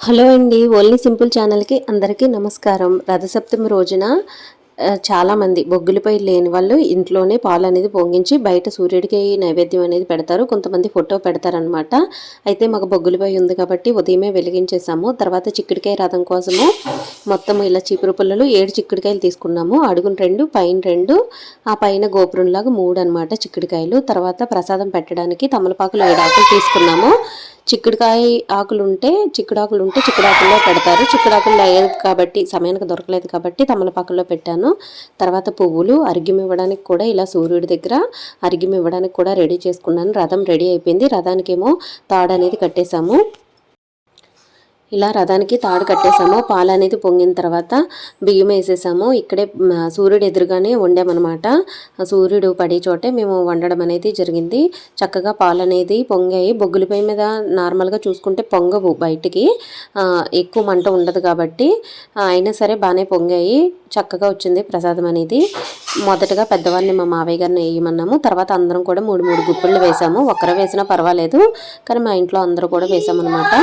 Hello అండి only simple ఛానల్కి అందరికీ నమస్కారం. రథసప్తమి రోజున చాలామంది బొగ్గులపై లేని వాళ్ళు ఇంట్లోనే పాలు అనేది పొంగించి బయట సూర్యుడికి నైవేద్యం అనేది పెడతారు. కొంతమంది ఫోటో పెడతారనమాట అయితే మాకు బొగ్గులపై ఉంది కాబట్టి ఉదయమే వెలిగించేసాము. తర్వాత చిక్కుడికాయ రథం కోసము మొత్తం ఇలా చీపురు పుల్లలు ఏడు చిక్కుడికాయలు తీసుకున్నాము. అడుగున రెండు పైన రెండు ఆ పైన గోపురంలాగా మూడు అనమాట చిక్కుడికాయలు. తర్వాత ప్రసాదం పెట్టడానికి తమలపాకులు ఏడు ఆకులు తీసుకున్నాము. చిక్కుడుకాయ ఆకులు ఉంటే చిక్కుడాకులు ఉంటే చిక్కుడాకుల్లో పెడతారు. చిక్కుడాకులు లేదు కాబట్టి సమయానికి దొరకలేదు కాబట్టి తమలపాకుల్లో పెట్టాను. తర్వాత పువ్వులు అరిగ్యం ఇవ్వడానికి కూడా ఇలా సూర్యుడి దగ్గర అరిగ్యం ఇవ్వడానికి కూడా రెడీ చేసుకున్నాను. రథం రెడీ అయిపోయింది. రథానికేమో తాడు అనేది కట్టేశాము. ఇలా రథానికి తాడు కట్టేసాము పాలు అనేది పొంగిన తర్వాత బియ్యం వేసేసాము. ఇక్కడే సూర్యుడు ఎదురుగానే వండామన్నమాట. సూర్యుడు పడే చోటే మేము వండడం అనేది జరిగింది. చక్కగా పాలు అనేది పొంగాయి. బొగ్గులపై మీద నార్మల్గా చూసుకుంటే పొంగవు బయటికి. ఎక్కువ మంట ఉండదు కాబట్టి అయినా సరే బాగానే పొంగాయి. చక్కగా వచ్చింది ప్రసాదం అనేది. మొదటగా పెద్దవారిని మా మావయ్య గారిని వేయమన్నాము. తర్వాత అందరం కూడా మూడు మూడు గుప్పిళ్ళు వేసాము. ఒక్కరు వేసినా పర్వాలేదు. కానీ మా ఇంట్లో అందరూ కూడా వేసామన్నమాట.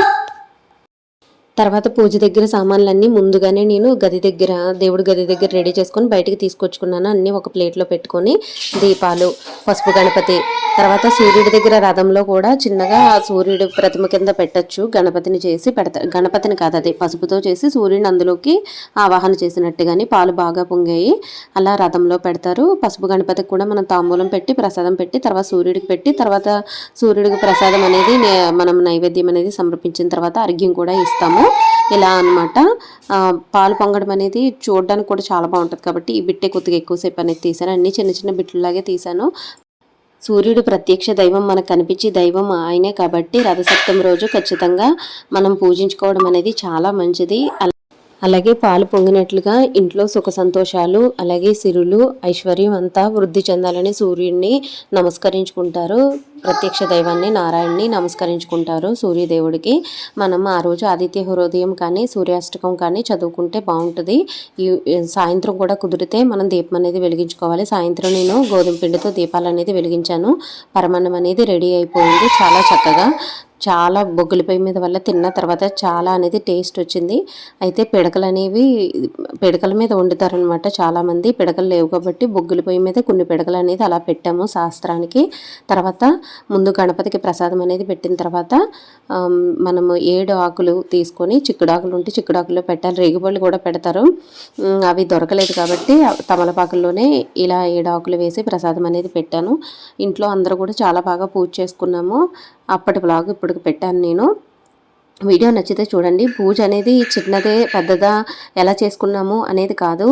తర్వాత పూజ దగ్గర సామాన్లన్నీ ముందుగానే నేను గది దగ్గర దేవుడి గది దగ్గర రెడీ చేసుకొని బయటికి తీసుకొచ్చుకున్నాను. అన్నీ ఒక ప్లేట్లో పెట్టుకొని దీపాలు పసుపు గణపతి తర్వాత సూర్యుడి దగ్గర రథంలో కూడా చిన్నగా సూర్యుడి ప్రతిమ కింద పెట్టచ్చు. గణపతిని చేసి పెడతా గణపతిని కాదు అది పసుపుతో చేసి సూర్యుడిని అందులోకి ఆవాహన చేసినట్టుగాని పాలు బాగా పొంగాయి. అలా రథంలో పెడతారు. పసుపు గణపతికి కూడా మనం తాంబూలం పెట్టి ప్రసాదం పెట్టి తర్వాత సూర్యుడికి పెట్టి తర్వాత సూర్యుడికి ప్రసాదం అనేది నే- మనం నైవేద్యం అనేది సమర్పించిన తర్వాత అర్ఘ్యం కూడా ఇస్తాము. ఇలా అనమాట పాలు పొంగడం అనేది చూడడానికి కూడా చాలా బాగుంటుంది కాబట్టి ఈ బిట్టే కొద్దిగా ఎక్కువసేపు అనేది తీసాను. అన్ని చిన్న చిన్న బిట్లలాగే తీసాను. సూర్యుడు ప్రత్యక్ష దైవం మనకు కనిపించే దైవం ఆయనే కాబట్టి రథసప్తమి రోజు ఖచ్చితంగా మనం పూజించుకోవడం అనేది చాలా మంచిది. అలాగే పాలు పొంగినట్లుగా ఇంట్లో సుఖ సంతోషాలు అలాగే సిరులు ఐశ్వర్యం అంతా వృద్ధి చెందాలని సూర్యుడిని నమస్కరించుకుంటారు. ప్రత్యక్ష దైవాన్ని నారాయణ్ణి నమస్కరించుకుంటారు సూర్యదేవుడికి. మనం ఆ రోజు ఆదిత్య హృదయం కానీ సూర్యాష్టకం కానీ చదువుకుంటే బాగుంటుంది. ఈ ఈ సాయంత్రం కూడా కుదిరితే మనం దీపం అనేది వెలిగించుకోవాలి. సాయంత్రం నేను గోధుమ పిండితో దీపాలు అనేది వెలిగించాను. పరమాన్నం అనేది రెడీ అయిపోయింది. చాలా చక్కగా చాలా బొగ్గుల పొయ్యి మీద వల్ల తిన్న తర్వాత చాలా అనేది టేస్ట్ వచ్చింది. అయితే పిడకలు అనేవి పిడకల మీద వండుతారనమాట చాలామంది. పిడకలు లేవు కాబట్టి బొగ్గుల పొయ్యి మీద కొన్ని పిడకలు అనేది అలా పెట్టాము శాస్త్రానికి. తర్వాత ముందు గణపతికి ప్రసాదం అనేది పెట్టిన తర్వాత మనము ఏడు ఆకులు తీసుకొని చిక్కుడాకులు ఉంటే చిక్కుడాకుల్లో పెట్టాలి. రేగుపళ్ళు కూడా పెడతారు. అవి దొరకలేదు కాబట్టి తమలపాకుల్లోనే ఇలా ఏడు ఆకులు వేసి ప్రసాదం అనేది పెట్టాను. ఇంట్లో అందరూ కూడా చాలా బాగా పూజ చేసుకున్నాము. అప్పటి బ్లాగ్ ఇప్పుడు పెట్టాను నేను. వీడియో నచ్చితే చూడండి. పూజ అనేది చిన్నదే పెద్దదా ఎలా చేసుకున్నాము అనేది కాదు.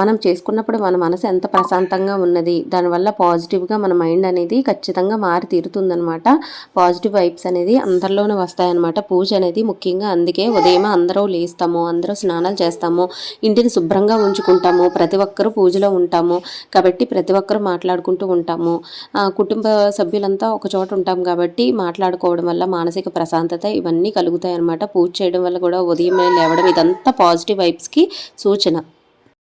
మనం చేసుకున్నప్పుడు మన మనసు ఎంత ప్రశాంతంగా ఉన్నది దానివల్ల పాజిటివ్గా మన మైండ్ అనేది ఖచ్చితంగా మారి తీరుతుందనమాట పాజిటివ్ వైబ్స్ అనేది అందరిలోనే వస్తాయన్నమాట. పూజ అనేది ముఖ్యంగా అందుకే ఉదయం అందరూ లేస్తాము అందరూ స్నానాలు చేస్తాము ఇంటిని శుభ్రంగా ఉంచుకుంటాము ప్రతి ఒక్కరూ పూజలో ఉంటాము కాబట్టి ప్రతి ఒక్కరూ మాట్లాడుకుంటూ ఉంటాము. కుటుంబ సభ్యులంతా ఒక చోట ఉంటాం కాబట్టి మాట్లాడుకోవడం వల్ల మానసిక ప్రశాంతత ఇవన్నీ కలుగుతాయి. అన్నమాట పూజ చేయడం వల్ల కూడా ఉదయం లేవడం ఇదంతా పాజిటివ్ వైబ్స్కి సూచన.